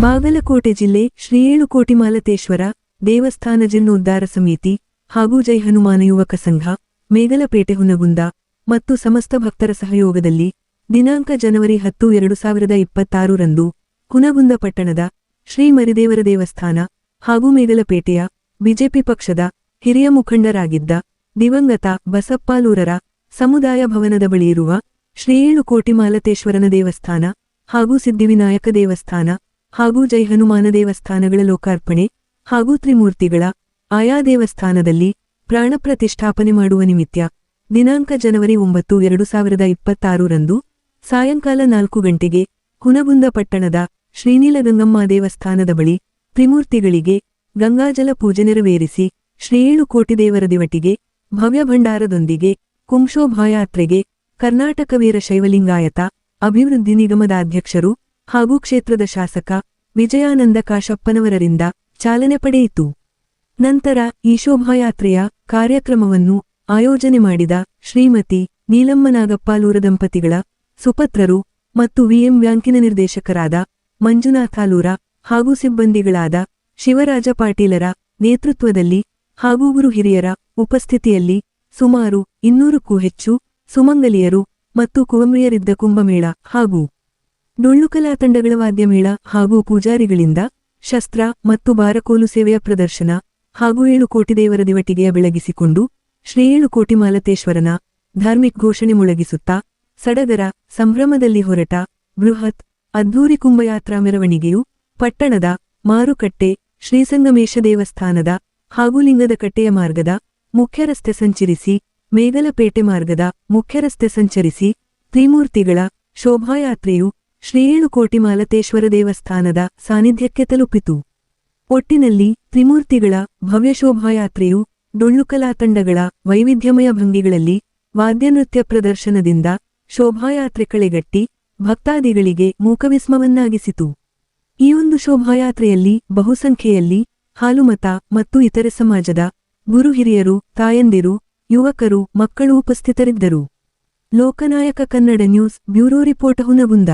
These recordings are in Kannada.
ಬಾಗಲಕೋಟೆ ಜಿಲ್ಲೆ ಶ್ರೀ ಮಾಲತೇಶ್ವರ ದೇವಸ್ಥಾನ ಜೀರ್ಣೋದ್ಧಾರ ಸಮಿತಿ ಹಾಗೂ ಜೈ ಹನುಮಾನ ಯುವಕ ಸಂಘ, ಮೇಗಲಪೇಟೆ ಹುನಗುಂದ ಮತ್ತು ಸಮಸ್ತ ಭಕ್ತರ ಸಹಯೋಗದಲ್ಲಿ ದಿನಾಂಕ ಜನವರಿ ಹತ್ತು ಎರಡು ಸಾವಿರದ ಇಪ್ಪತ್ತಾರರಂದು ಹುನಗುಂದ ಪಟ್ಟಣದ ಶ್ರೀ ಮರಿದೇವರ ದೇವಸ್ಥಾನ ಹಾಗೂ ಮೇಗಲಪೇಟೆಯ ಬಿಜೆಪಿ ಪಕ್ಷದ ಹಿರಿಯ ಮುಖಂಡರಾಗಿದ್ದ ದಿವಂಗತ ಬಸಪ್ಪಾಲೂರರ ಸಮುದಾಯ ಭವನದ ಬಳಿಯಿರುವ ಶ್ರೀ ಮಾಲತೇಶ್ವರನ ದೇವಸ್ಥಾನ ಹಾಗೂ ಸಿದ್ಧಿವಿನಾಯಕ ದೇವಸ್ಥಾನ ಹಾಗೂ ಜೈ ಹನುಮಾನ ದೇವಸ್ಥಾನಗಳ ಲೋಕಾರ್ಪಣೆ ಹಾಗೂ ತ್ರಿಮೂರ್ತಿಗಳ ಆಯಾ ದೇವಸ್ಥಾನದಲ್ಲಿ ಪ್ರಾಣ ಪ್ರತಿಷ್ಠಾಪನೆ ಮಾಡುವ ನಿಮಿತ್ತ ದಿನಾಂಕ ಜನವರಿ ಒಂಬತ್ತು, ಎರಡು ಸಾವಿರದ ಇಪ್ಪತ್ತಾರರಂದು ಸಾಯಂಕಾಲ ನಾಲ್ಕು ಗಂಟೆಗೆ ಹುನಗುಂದ ಪಟ್ಟಣದ ಶ್ರೀನೀಲಗಂಗಮ್ಮ ದೇವಸ್ಥಾನದ ಬಳಿ ತ್ರಿಮೂರ್ತಿಗಳಿಗೆ ಗಂಗಾಜಲ ಪೂಜೆ ನೆರವೇರಿಸಿ ಶ್ರೀ ಏಳು ಕೋಟಿ ದೇವರ ದಿವಟಿಗೆ ಭವ್ಯ ಭಂಡಾರದೊಂದಿಗೆ ಕುಂಶೋಭಾಯಾತ್ರೆಗೆ ಕರ್ನಾಟಕ ವೀರ ಶೈವಲಿಂಗಾಯತ ಅಭಿವೃದ್ಧಿ ನಿಗಮದ ಅಧ್ಯಕ್ಷರು ಹಾಗೂ ಕ್ಷೇತ್ರದ ಶಾಸಕ ವಿಜಯಾನಂದ ಕಾಶಪ್ಪನವರರಿಂದ ಚಾಲನೆ ಪಡೆಯಿತು. ನಂತರ ಈ ಶೋಭಾಯಾತ್ರೆಯ ಕಾರ್ಯಕ್ರಮವನ್ನು ಆಯೋಜನೆ ಮಾಡಿದ ಶ್ರೀಮತಿ ನೀಲಮ್ಮನಾಗಪ್ಪಾಲೂರ ದಂಪತಿಗಳ ಸುಪತ್ರರು ಮತ್ತು ವಿಎಂ ಬ್ಯಾಂಕಿನ ನಿರ್ದೇಶಕರಾದ ಮಂಜುನಾಥಾಲೂರ ಹಾಗೂ ಸಿಬ್ಬಂದಿಗಳಾದ ಶಿವರಾಜ ಪಾಟೀಲರ ನೇತೃತ್ವದಲ್ಲಿ ಹಾಗೂ ಗುರು ಹಿರಿಯರ ಉಪಸ್ಥಿತಿಯಲ್ಲಿ ಸುಮಾರು ಇನ್ನೂರಕ್ಕೂ ಹೆಚ್ಚು ಸುಮಂಗಲಿಯರು ಮತ್ತು ಕುವಮ್ರಿಯರಿದ್ದ ಕುಂಭಮೇಳ ಹಾಗೂ ಡೊಳ್ಳುಕಲಾ ತಂಡಗಳ ವಾದ್ಯಮೇಳ ಹಾಗೂ ಪೂಜಾರಿಗಳಿಂದ ಶಸ್ತ್ರ ಮತ್ತು ಬಾರಕೋಲು ಸೇವೆಯ ಪ್ರದರ್ಶನ ಹಾಗೂ ಏಳು ಕೋಟಿ ದೇವರ ದಿವಟಿಗೆಯ ಬೆಳಗಿಸಿಕೊಂಡು ಶ್ರೀ ಏಳು ಕೋಟಿ ಮಾಲತೇಶ್ವರನ ಧಾರ್ಮಿಕ್ ಘೋಷಣೆ ಮೊಳಗಿಸುತ್ತಾ ಸಡಗರ ಸಂಭ್ರಮದಲ್ಲಿ ಹೊರಟ ಬೃಹತ್ ಅದ್ಧೂರಿ ಕುಂಭಯಾತ್ರಾ ಮೆರವಣಿಗೆಯು ಪಟ್ಟಣದ ಮಾರುಕಟ್ಟೆ, ಶ್ರೀಸಂಗಮೇಶ ದೇವಸ್ಥಾನದ ಹಾಗೂ ಲಿಂಗದ ಕಟ್ಟೆಯ ಮಾರ್ಗದ ಮುಖ್ಯ ರಸ್ತೆ ಸಂಚರಿಸಿ ಮೇಗಲಪೇಟೆ ಮಾರ್ಗದ ಮುಖ್ಯ ರಸ್ತೆ ಸಂಚರಿಸಿ ತ್ರಿಮೂರ್ತಿಗಳ ಶೋಭಾಯಾತ್ರೆಯು ಶ್ರೀ ಏಳು ಕೋಟಿ ಮಾಲತೇಶ್ವರ ದೇವಸ್ಥಾನದ ಸಾನ್ನಿಧ್ಯಕ್ಕೆ ತಲುಪಿತು. ಒಟ್ಟಿನಲ್ಲಿ ತ್ರಿಮೂರ್ತಿಗಳ ಭವ್ಯ ಶೋಭಾಯಾತ್ರೆಯು ತಂಡಗಳ ವೈವಿಧ್ಯಮಯ ಭಂಗಿಗಳಲ್ಲಿ ವಾದ್ಯನೃತ್ಯ ಪ್ರದರ್ಶನದಿಂದ ಶೋಭಾಯಾತ್ರೆ ಕಳೆಗಟ್ಟಿ ಭಕ್ತಾದಿಗಳಿಗೆ ಮೂಕವಿಸ್ಮವನ್ನಾಗಿಸಿತು. ಈ ಒಂದು ಶೋಭಾಯಾತ್ರೆಯಲ್ಲಿ ಬಹುಸಂಖ್ಯೆಯಲ್ಲಿ ಹಾಲುಮತ ಮತ್ತು ಇತರೆ ಸಮಾಜದ ಗುರು ಹಿರಿಯರು, ತಾಯಂದಿರು, ಯುವಕರು, ಮಕ್ಕಳು ಉಪಸ್ಥಿತರಿದ್ದರು. Lokanayaka Kannada news bureau report Hunagund.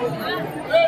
subscribe